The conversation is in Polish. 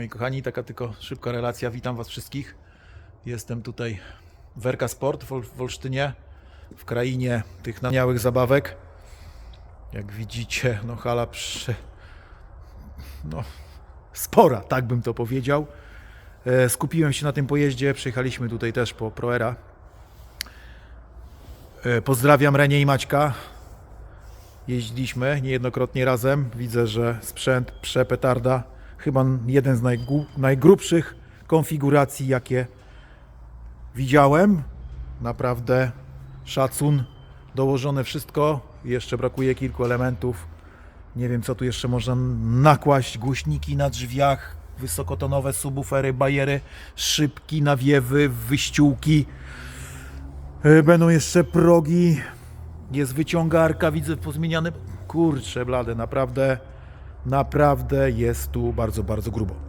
Moi kochani, taka tylko szybka relacja. Witam Was wszystkich. Jestem tutaj w RK Sport w Ol- w Olsztynie, w krainie tych namiałych zabawek. Jak widzicie, no hala prze... no, spora, tak bym to powiedział. E, Skupiłem się na tym pojeździe, przyjechaliśmy tutaj też po Proera. E, Pozdrawiam Renię i Maćka. Jeździliśmy niejednokrotnie razem. Widzę, że sprzęt przepetarda. Chyba jeden z najgrubszych konfiguracji, jakie widziałem. Naprawdę szacun. Dołożone wszystko. Jeszcze brakuje kilku elementów. Nie wiem, co tu jeszcze można nakłaść. Głośniki na drzwiach, wysokotonowe subwoofery, bajery, szybki, nawiewy, wyściółki. E, Będą jeszcze progi. Jest wyciągarka, widzę pozmieniane. Kurczę, blade, naprawdę, naprawdę jest tu bardzo, bardzo grubo.